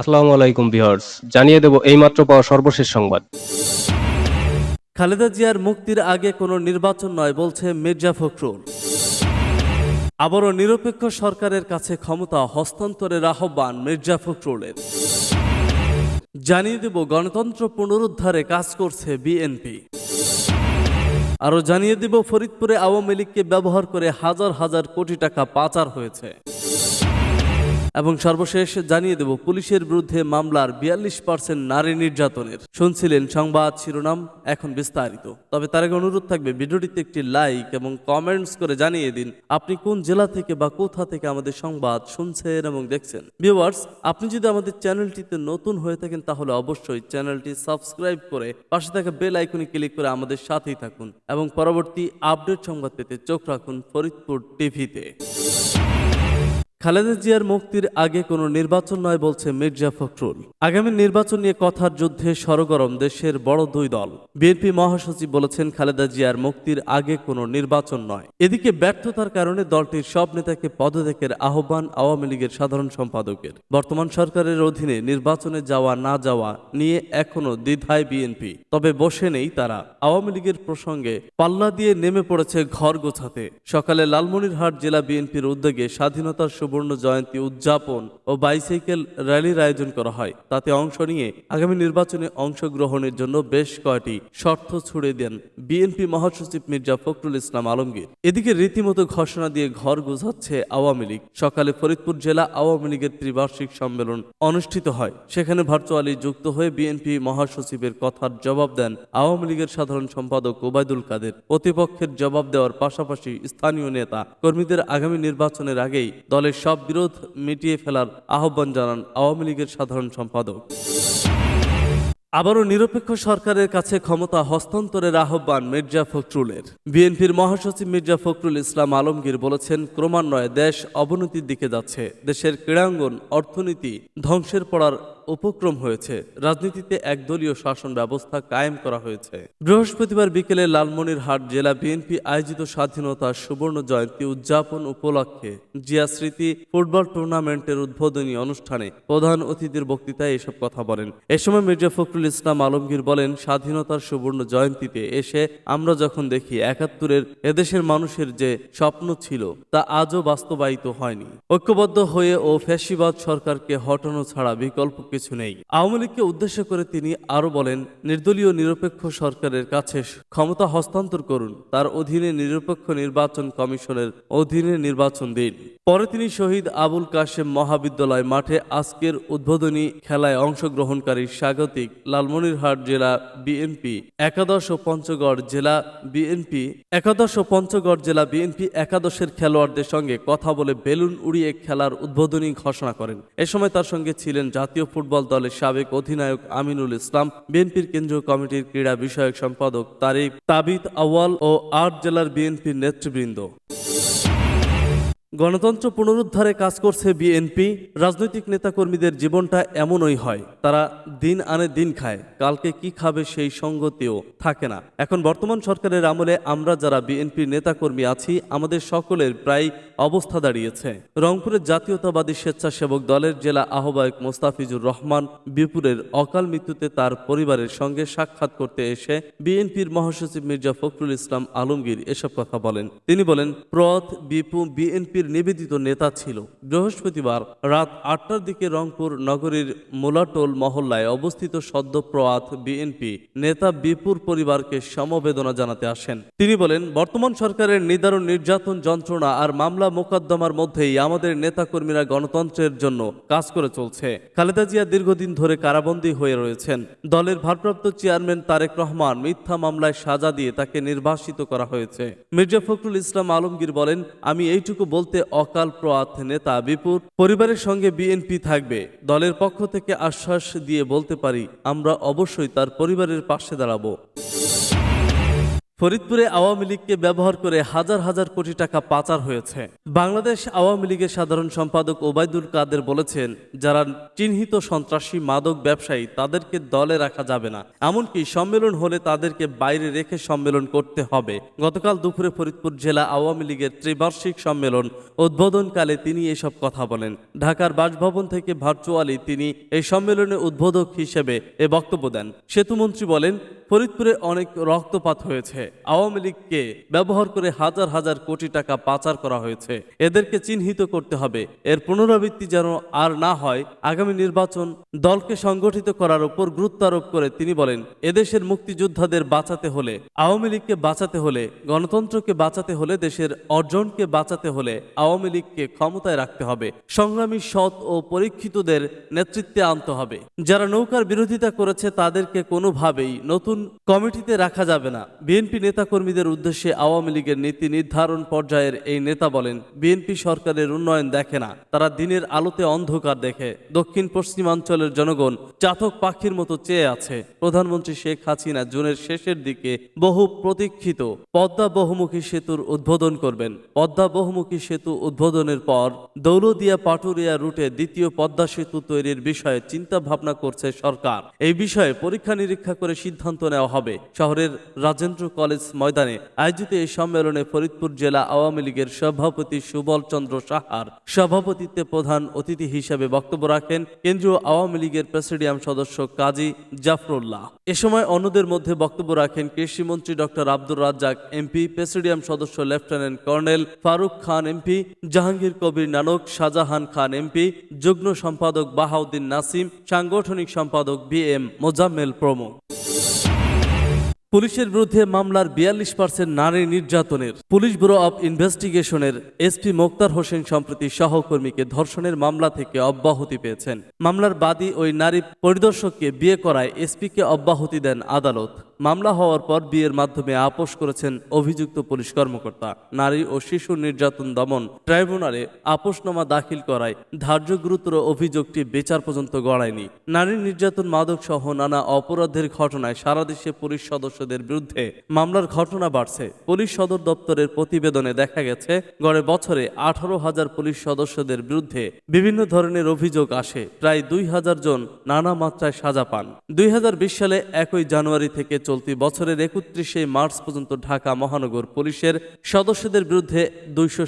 আসসালামু আলাইকুম জানিয়ে দেব এইমাত্র পাওয়া সর্বশেষ সংবাদ। খালেদা জিয়ার মুক্তির আগে কোনো নির্বাচন নয় বলছে মির্জা ফখরুল। আবারও নিরপেক্ষ সরকারের কাছে ক্ষমতা হস্তান্তরের আহ্বান মির্জা ফখরুলের। জানিয়ে দেব গণতন্ত্র পুনরুদ্ধারে কাজ করছে বিএনপি। আরও জানিয়ে দেব ফরিদপুরে আওয়ামী লীগকে ব্যবহার করে হাজার হাজার কোটি টাকা পাচার হয়েছে। এবং সর্বশেষ জানিয়ে দেব, পুলিশের বিরুদ্ধে মামলার বিয়াল্লিশ পার্সেন্ট নারী নির্যাতনের। শুনছিলেন সংবাদ শিরোনাম, এখন বিস্তারিত। তবে তার আগে অনুরোধ থাকবে, ভিডিওটিতে একটি লাইক এবং কমেন্টস করে জানিয়ে দিন, আপনি কোন জেলা থেকে বা কোথা থেকে আমাদের সংবাদ শুনছেন এবং দেখছেন। ভিউয়ার্স আপনি যদি আমাদের চ্যানেলটিতে নতুন হয়ে থাকেন, তাহলে অবশ্যই চ্যানেলটি সাবস্ক্রাইব করে পাশে থাকা বেল আইকনে ক্লিক করে আমাদের সাথেই থাকুন এবং পরবর্তী আপডেট সংবাদ পেতে চোখ রাখুন ফরিদপুর টিভিতে। খালেদা জিয়ার মুক্তির আগে কোনো নির্বাচন নয় বলছে মির্জা ফখরুল। আগামী নির্বাচন নিয়ে কথার যুদ্ধে সরগরম দেশের বড় দুই দল। বিএনপি মহাসচিব বলেছেন, খালেদা জিয়ার মুক্তির আগে কোনো নির্বাচন নয়। এদিকে ব্যর্থতার কারণে দলটির সব নেতাকে পদত্যাগের আহ্বান আওয়ামী লীগের সাধারণ সম্পাদকের। বর্তমান সরকারের অধীনে নির্বাচনে যাওয়া না যাওয়া নিয়ে এখনও দ্বিধায় বিএনপি। তবে বসে নেই তারা। আওয়ামী লীগের প্রসঙ্গে পাল্লা দিয়ে নেমে পড়েছে ঘর গোছাতে। সকালে লালমনিরহাট জেলা বিএনপির উদ্যোগে স্বাধীনতার সুবর্ণ জয়ন্তী উদযাপন ও বাইসাইকেল র্যালির আয়োজন করা হয়। তাতে অংশ নিয়ে আগামী নির্বাচনে অংশগ্রহণের জন্য বেশ কয়টি শর্ত ছুড়ে দেন বিএনপি মহাসচিব মির্জা ফখরুল ইসলাম আলমগীর। এদিকে রীতিমতো ঘোষণা দিয়ে ঘর গোছাচ্ছে আওয়ামী লীগ। সকালে ফরিদপুর জেলা আওয়ামী লীগের ত্রিবার্ষিক সম্মেলন অনুষ্ঠিত হয়। সেখানে ভার্চুয়ালি যুক্ত হয়ে বিএনপি মহাসচিবের কথার জবাব দেন আওয়ামী লীগের সাধারণ সম্পাদক ওবায়দুল কাদের। প্রতিপক্ষের জবাব দেওয়ার পাশাপাশি স্থানীয় নেতা কর্মীদের আগামী নির্বাচনের আগেই দলের সব বিরোধ মিটিয়ে ফেলার আহ্বান জানান আওয়ামী লীগের সাধারণ সম্পাদক। আবারও নিরপেক্ষ সরকারের কাছে ক্ষমতা হস্তান্তরের আহ্বান মির্জা ফখরুলের। বিএনপির মহাসচিব মির্জা ফখরুল ইসলাম আলমগীর বলেছেন, ক্রমান্বয়ে দেশ অবনতির দিকে যাচ্ছে। দেশের ক্রীড়াঙ্গন, অর্থনীতি ধ্বংসের পড়ার উপক্রম হয়েছে। রাজনীতিতে একদলীয় শাসন ব্যবস্থা কায়েম করা হয়েছে। বৃহস্পতিবার বিকেলে লালমনিরহাট জেলা বিএনপি আয়োজিত স্বাধীনতা সুবর্ণ জয়ন্তী উদযাপন উপলক্ষে জিয়া স্মৃতি ফুটবল টুর্নামেন্টের উদ্বোধনী অনুষ্ঠানে প্রধান অতিথির বক্তৃতায় এসব কথা বলেন। এ সময় মির্জা ফখরুল ইসলাম আলমগীর বলেন, স্বাধীনতার সুবর্ণ জয়ন্তীতে এসে আমরা যখন দেখি একাত্তরের এদেশের মানুষের যে স্বপ্ন ছিল, তা আজও বাস্তবায়িত হয়নি। ঐক্যবদ্ধ হয়ে ও ফ্যাসিবাদ সরকারকে হটানো ছাড়া বিকল্প কিছু নেই। আওয়ামী লীগকে উদ্দেশ্য করে তিনি আরও বলেন, নির্দলীয় নিরপেক্ষ সরকারের কাছে ক্ষমতা হস্তান্তর করুন। তার অধীনে নিরপেক্ষ নির্বাচন কমিশনের অধীনে নির্বাচন দিন। পরে তিনি শহীদ আবুল কাশেম মহাবিদ্যালয় মাঠে আজকের উদ্বোধনী খেলায় অংশগ্রহণকারী স্বাগতিক লালমনিরহাট জেলা বিএনপি একাদশ ও পঞ্চগড় জেলা বিএনপি একাদশ ও পঞ্চগড় জেলা বিএনপি একাদশের খেলোয়াড়দের সঙ্গে কথা বলে বেলুন উড়িয়ে খেলার উদ্বোধনী ঘোষণা করেন। এ সময় তার সঙ্গে ছিলেন জাতীয় দলের সাবেক অধিনায়ক আমিনুল ইসলাম, বিএনপির কেন্দ্রীয় কমিটির ক্রীড়া বিষয়ক সম্পাদক তারিক তাবিদ আওয়াল ও আট জেলার বিএনপির নেতৃবৃন্দ। গণতন্ত্র পুনরুদ্ধারে কাজ করছে বিএনপি, রাজনৈতিক নেতাকর্মীদের জীবনটা এমনই হয়, তারা দিন আনে দিন খায়, কালকে কি খাবে সেই সঙ্গতিও থাকে না। এখন বর্তমান সরকারের আমলে আমরা যারা বিএনপির নেতাকর্মী আছি, আমাদের সকলের প্রায় অবস্থা দাঁড়িয়েছে। রংপুরের জাতীয়তাবাদী স্বেচ্ছাসেবক দলের জেলা আহ্বায়ক মোস্তাফিজুর রহমান বিপুরের অকাল মৃত্যুতে তার পরিবারের সঙ্গে সাক্ষাৎ করতে এসে বিএনপির মহাসচিব মির্জা ফখরুল ইসলাম আলমগীর এসব কথা বলেন। তিনি বলেন প্রথ বিপু, বিএনপির নিবেদিত নেতা ছিল। বৃহস্পতিবার রাত আটটার দিকে রংপুর নগরীর মোলাটোল মহল্লায় অবস্থিত সদ্য প্রয়াত বিএনপি নেতা বিপুর পরিবারকে সমবেদনা জানাতে আসেন। তিনি বলেন, বর্তমান সরকারের নিদারুণ নির্যাতন যন্ত্রণা আর মামলা মোকদ্দমার মধ্যেই আমাদের নেতাকর্মীরা গণতন্ত্রের জন্য কাজ করে চলছে। খালেদা জিয়া দীর্ঘদিন ধরে কারাবন্দী হয়ে রয়েছেন। দলের ভারপ্রাপ্ত চেয়ারম্যান তারেক রহমান মিথ্যা মামলায় সাজা দিয়ে তাকে নির্বাসিত করা হয়েছে। মির্জা ফখরুল ইসলাম আলমগীর বলেন, আমি এইটুকু বলতে অকাল প্রয়াত নেতা বিপুর পরিবারের সঙ্গে বিএনপি থাকবে। দলের পক্ষ থেকে আশ্বাস দিয়ে বলতে পারি, আমরা অবশ্যই তার পরিবারের পাশে দাঁড়াবো। ফরিদপুরে আওয়ামী লীগকে ব্যবহার করে হাজার হাজার কোটি টাকা পাচার হয়েছে। বাংলাদেশ আওয়ামী লীগের সাধারণ সম্পাদক ওবায়দুল কাদের বলেছেন, যারা চিহ্নিত সন্ত্রাসী মাদক ব্যবসায়ী, তাদেরকে দলে রাখা যাবে না। এমনকি সম্মেলন হলে তাদেরকে বাইরে রেখে সম্মেলন করতে হবে। গতকাল দুপুরে ফরিদপুর জেলা আওয়ামী লীগের ত্রিবার্ষিক সম্মেলন উদ্বোধনকালে তিনি এসব কথা বলেন। ঢাকার বাসভবন থেকে ভার্চুয়ালি তিনি এই সম্মেলনে উদ্বোধক হিসেবে এ বক্তব্য দেন। সেতুমন্ত্রী বলেন, ফরিদপুরে অনেক রক্তপাত হয়েছে। আওয়ামী লীগকে ব্যবহার করে হাজার হাজার কোটি টাকা পাচার করা হয়েছে। এদেরকে চিহ্নিত করতে হবে। এর পুনরাবৃত্তি যেন আর না হয়, আগামী নির্বাচন দলকে সংগঠিত করার উপর গুরুত্ব আরোপ করে তিনি বলেন, এদেশের মুক্তিযোদ্ধাদের বাঁচাতে হলে, আওয়ামী লীগকে বাঁচাতে হলে, গণতন্ত্রকে বাঁচাতে হলে, দেশের অর্জনকে বাঁচাতে হলে আওয়ামী লীগকে ক্ষমতায় রাখতে হবে। সংগ্রামী সৎ ও পরীক্ষিতদের নেতৃত্বে আনতে হবে। যারা নৌকার বিরোধিতা করেছে, তাদেরকে কোনোভাবেই নতুন কমিটিতে রাখা যাবে না। বিএনপি নেতাকর্মীদের উদ্দেশ্যে আওয়ামী লীগের নীতি নির্ধারণ পর্যায়ের এই নেতা বলেন, বিএনপি সরকারের উন্নয়ন দেখে না, তারা দিনের আলোতে অন্ধকার দেখে। দক্ষিণ পশ্চিমাঞ্চলের জনগণ চাতক পাখির মতো চেয়ে আছে। প্রধানমন্ত্রী শেখ হাসিনা জুনের শেষের দিকে বহু প্রতীক্ষিত পদ্মা বহুমুখী সেতুর উদ্বোধন করবেন। পদ্মা বহুমুখী সেতু উদ্বোধনের পর দৌলদিয়া পাটুরিয়া রুটে দ্বিতীয় পদ্মা সেতু তৈরির বিষয়ে চিন্তা ভাবনা করছে সরকার। এই বিষয়ে পরীক্ষা নিরীক্ষা করে সিদ্ধান্ত নেওয়া হবে। শহরের রাজেন্দ্র কলেজ ময়দানে আয়োজিত এই সম্মেলনে ফরিদপুর জেলা আওয়ামী লীগের সভাপতি সুবল চন্দ্র সাহার সভাপতিত্বে প্রধান অতিথি হিসেবে বক্তব্য রাখেন কেন্দ্রীয় আওয়ামী লীগের প্রেসিডিয়াম সদস্য কাজী জাফরুল্লাহ। এ সময় অন্যদের মধ্যে বক্তব্য রাখেন কৃষিমন্ত্রী doctor Abdur Razzaque MP, presidium সদস্য lieutenant colonel Faruk Khan MP, Jahangir Kabir Nanak, Shahjahan Khan MP, যুগ্ম সম্পাদক বাহাউদ্দিন নাসিম, সাংগঠনিক সম্পাদক বি এম মোজাম্মেল প্রমুখ। পুলিশের বিরুদ্ধে মামলার বিয়াল্লিশ পার্সেন্ট নারী নির্যাতনের। পুলিশ ব্যুরো অব ইনভেস্টিগেশনের এসপি মোক্তার হোসেন সম্প্রতি সহকর্মীকে ধর্ষণের মামলা থেকে অব্যাহতি পেয়েছেন। মামলার বাদী ওই নারী পরিদর্শককে বিয়ে করায় এসপিকে অব্যাহতি দেন আদালত। মামলা হওয়ার পর বিয়ের মাধ্যমে আপোষ করেছেন অভিযুক্ত পুলিশ কর্মকর্তা। নারী ও শিশু নির্যাতন দমন ট্রাইব্যুনালে আপোষনামা দাখিল করায় ধার্য গুরুতর অভিযোগটি বিচার পর্যন্ত গড়ায়নি। নারী নির্যাতন মাদক সহ নানা অপরাধের ঘটনায় সারা দেশে পুলিশ সদস্যদের বিরুদ্ধে মামলার ঘটনা বাড়ছে। পুলিশ সদর দপ্তরের প্রতিবেদনে দেখা গেছে, গড়ে বছরে আঠারো হাজার পুলিশ সদস্যদের বিরুদ্ধে বিভিন্ন ধরনের অভিযোগ আসে। প্রায় দুই হাজার জন নানা মাত্রায় সাজা পান। দুই হাজার বিশ সালে একই জানুয়ারি থেকে চলতি বছরের একত্রিশে মার্চ পর্যন্ত ঢাকা মহানগর পুলিশের সদস্যদের বিরুদ্ধে দুইশো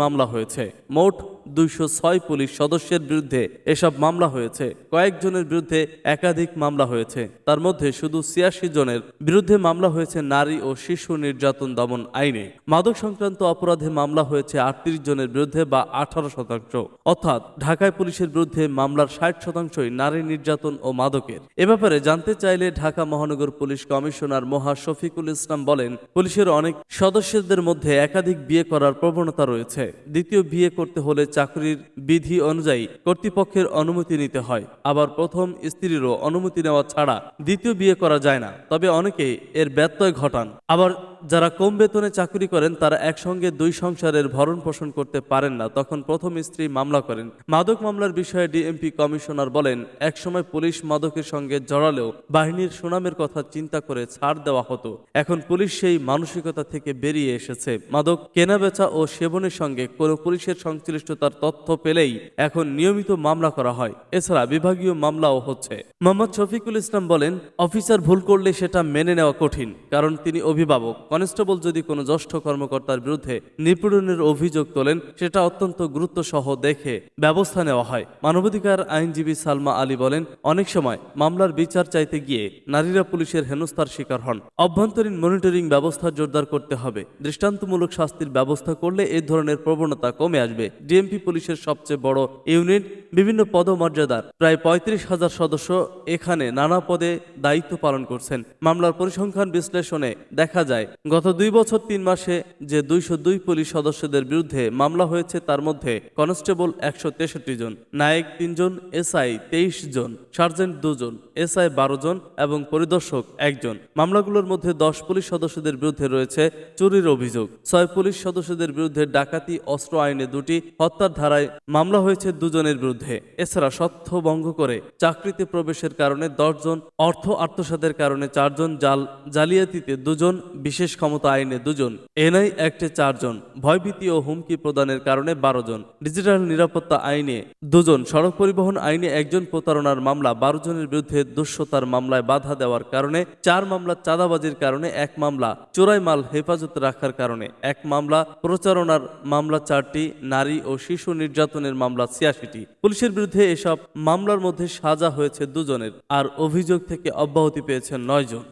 মামলা হয়েছে। মোট দুইশো ছয় পুলিশ সদস্যের বিরুদ্ধে এসব মামলা হয়েছে। কয়েকজনের বিরুদ্ধে একাধিক মামলা হয়েছে। তার মধ্যে শুধু ছিয়াশি জনের বিরুদ্ধে মামলা হয়েছে নারী ও শিশু নির্যাতন দমন আইনে। মাদক সংক্রান্ত অপরাধে মামলা হয়েছে আটত্রিশ জনের বিরুদ্ধে বা আঠারো শতাংশ। অর্থাৎ ঢাকায় পুলিশের বিরুদ্ধে মামলার ষাট শতাংশই নারী নির্যাতন ও মাদকের। এ ব্যাপারে জানতে চাইলে ঢাকা মহানগর পুলিশ কমিশনার মহা শফিকুল ইসলাম বলেন, পুলিশের অনেক সদস্যদের মধ্যে একাধিক বিয়ে করার প্রবণতা রয়েছে। দ্বিতীয় বিয়ে করতে হলে চাকরির বিধি অনুযায়ী কর্তৃপক্ষের অনুমতি নিতে হয়। আবার প্রথম স্ত্রীরও অনুমতি নেওয়া ছাড়া দ্বিতীয় বিয়ে করা যায় না, তবে অনেকে এর ব্যত্যয় ঘটান। আবার যারা কম বেতনে চাকরি করেন, তারা একসঙ্গে দুই সংসারের ভরণ পোষণ করতে পারেন না। তখন প্রথম স্ত্রী মামলা করেন। মাদক মামলার বিষয়ে ডিএমপি কমিশনার বলেন, একসময় পুলিশ মাদকের সঙ্গে জড়ালেও বাহিনীর সুনামের কথা চিন্তা করে ছাড় দেওয়া হতো। এখন পুলিশ সেই মানসিকতা থেকে বেরিয়ে এসেছে। মাদক কেনাবেচা ও সেবনের সঙ্গে কোনো পুলিশের সংশ্লিষ্টতার তথ্য পেলেই এখন নিয়মিত মামলা করা হয়। এছাড়া বিভাগীয় মামলাও হচ্ছে। মোহাম্মদ শফিকুল ইসলাম বলেন, অফিসার ভুল করলে সেটা মেনে নেওয়া কঠিন, কারণ তিনি অভিভাবক। কনস্টেবল যদি কোনো জ্যেষ্ঠ কর্মকর্তার বিরুদ্ধে নিপীড়নের অভিযোগ তোলেন, সেটা অত্যন্ত গুরুত্ব সহ দেখে ব্যবস্থা নেওয়া হয়। মানবাধিকার আইনজীবী সালমা আলী বলেন, অনেক সময় মামলার বিচার চাইতে গিয়ে নারীরা পুলিশের হেনস্থার শিকার হন। অভ্যন্তরীণ মনিটরিং ব্যবস্থা জোরদার করতে হবে। দৃষ্টান্তমূলক শাস্তির ব্যবস্থা করলে এই ধরনের প্রবণতা কমে আসবে। ডিএমপি পুলিশের সবচেয়ে বড় ইউনিট, বিভিন্ন পদমর্যাদার প্রায় পঁয়ত্রিশ হাজার সদস্য এখানে নানা পদে দায়িত্ব পালন করছেন। মামলার পরিসংখ্যান বিশ্লেষণে দেখা যায় গত দুই বছর তিন মাসে যে দুইশো দুই পুলিশ সদস্যদের বিরুদ্ধে মামলা হয়েছে, তার মধ্যে কনস্টেবল একশো তেষট্টি জন, নায়ক তিনজন, এসআই তেইশ জন, সার্জেন্ট দুজন, এসআই বারো জন এবং পরিদর্শক একজন মামলাগুলোর মধ্যে দশ পুলিশ সদস্যদের বিরুদ্ধে রয়েছে চুরির অভিযোগ। ছয় পুলিশ সদস্যদের বিরুদ্ধে ডাকাতি, অস্ত্র আইনে দুটি, হত্যার ধারায় মামলা হয়েছে দুজনের বিরুদ্ধে। এছাড়া সত্য ভঙ্গ করে চাকরিতে প্রবেশের কারণে দশজন অর্থ আত্মসাতের কারণে চারজন জাল, জালিয়াতিতে দুজন, বিশেষ ক্ষমতা আইনে দুজন, এনআই অ্যাক্টে চারজন, ভয়ভীতি ও হুমকি প্রদানের কারণে বারো জন ডিজিটাল নিরাপত্তা আইনে দুজন, সড়ক পরিবহন আইনে একজন প্রতারণার মামলা, বারো জনের বিরুদ্ধে দুঃসতার মামলায় বাধা দেওয়ার কারণে, চার মামলা চাঁদাবাজির কারণে, এক মামলা চোরাই মাল হেফাজতে রাখার কারণে, এক মামলা প্রচারণার মামলা চারটি, নারী ও শিশু নির্যাতনের মামলা ছিয়াশিটি। পুলিশের বিরুদ্ধে এসব মামলার মধ্যে সাজা হয়েছে দুজনের, আর অভিযোগ থেকে অব্যাহতি পেয়েছেন নয় জন